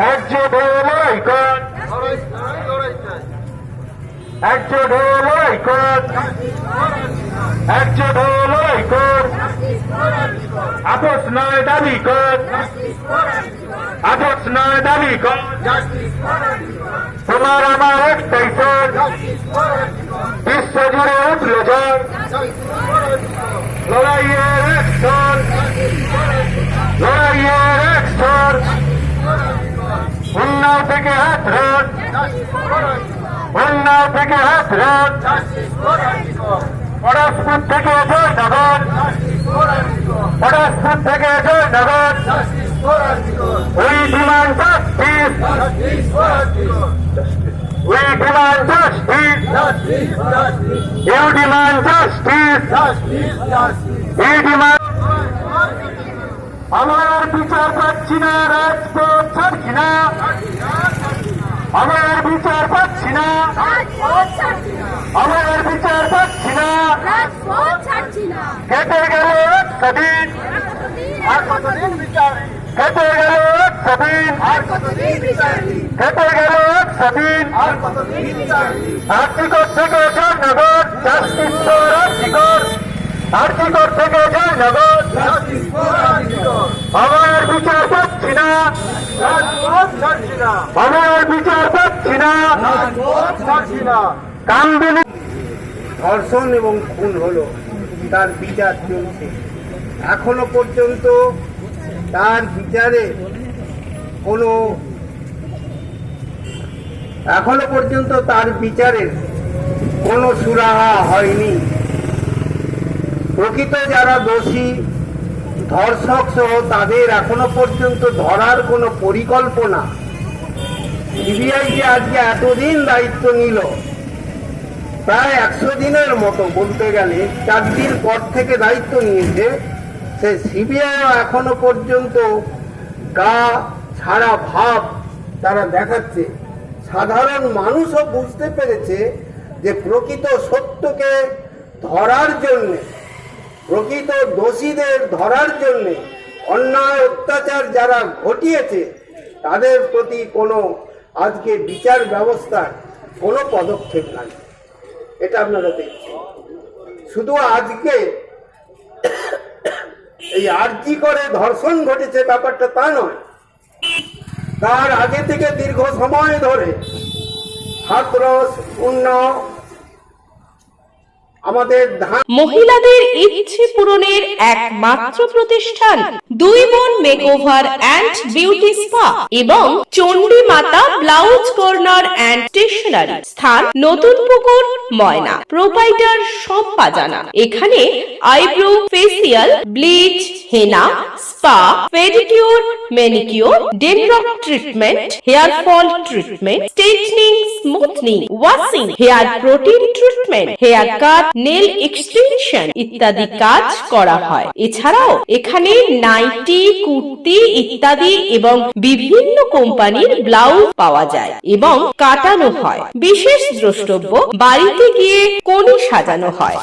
একজোট হয়ে লড়াই কর একজোট হয়ে লড়াই কর একজোট হয়ে লড়াই কর আপোষ নয়, দাবি কর আপোষ নয়, দাবি কর তোমার আমার একটাই স্বর বিশ্ব জুড়ে উঠল ঝড় লড়াইয়ের এক থেকে হাত রোড উন্নাও থেকে হাত রোড পরশপুর থেকে জয়নগর পরশপুর থেকে Joynagar we demand justice. We demand justice. You demand justice. You demand বিচার পাচ্ছি না, রাজপথ ছাড়ছি না। আমার আর বিচার পাচ্ছি না। আমার আর বিচার পাচ্ছি না। কেটে গেল বিচার? কেটে গেল বিচার? কেটে গেল একদিন আর আর্থিকর থেকে জয়নগর জাস্টিস আর্থিকর থেকে জয়নগর আমার আর বিচার পাচ্ছি না রাজপথ ছাড়ছি না আমার আর বিচার পাচ্ছি ধর্ষণ এবং খুন হলো, তার বিচার চলছে। এখনও পর্যন্ত তার বিচারে কোনো এখনও পর্যন্ত তার বিচারের কোনো সুরাহা হয়নি। প্রকৃত যারা দোষী, ধর্ষক সহ তাদের এখনও পর্যন্ত ধরার কোনো পরিকল্পনা সিবিআই যে আজকে এতদিন দায়িত্ব নিল, প্রায় একশো দিনের মতো বলতে গেলে, চার দিন পর থেকে দায়িত্ব নিয়েছে, সে সিবিআইও এখনও পর্যন্ত গা ছাড়া ভাব তারা দেখাচ্ছে। সাধারণ মানুষও বুঝতে পেরেছে যে প্রকৃত সত্যকে ধরার জন্যে, প্রকৃত দোষীদের ধরার জন্যে অন্যায় অত্যাচার যারা ঘটিয়েছে, তাদের প্রতি কোনো আজকে বিচার ব্যবস্থার কোনো পদক্ষেপ নাই। এটা আপনারা দেখছেন। শুধু আজকে এই আর্জি করে ধর্ষণ ঘটেছে ব্যাপারটা তা নয়। তার আগে থেকে দীর্ঘ সময় ধরে হাতরস উন্নয়ন আমাদের মহিলাদের ইচ্ছে পূরণের একমাত্র প্রতিষ্ঠান দুই বোন মেকওভার অ্যান্ড বিউটি স্পা এবং চণ্ডী মাতা ব্লাউজ কর্নার অ্যান্ড স্টেশনারি স্থান নতুন পুকুর, ময়না। প্রোপাইটার পাজানা এখানে eyebrow facial bleach henna spa pedicure manicure dandruff treatment hair fall treatment straightening smoothing washing hair protein treatment hair cut nail extension ইত্যাদি কাজ করা হয়। এছাড়াও এখানে নাইটি, কুর্তি ইত্যাদি এবং বিভিন্ন কোম্পানির ব্লাউজ পাওয়া যায় এবং কাটানো হয়। বিশেষ দ্রষ্টব্য, বাড়িতে গিয়ে কোণে সাজানো হয়।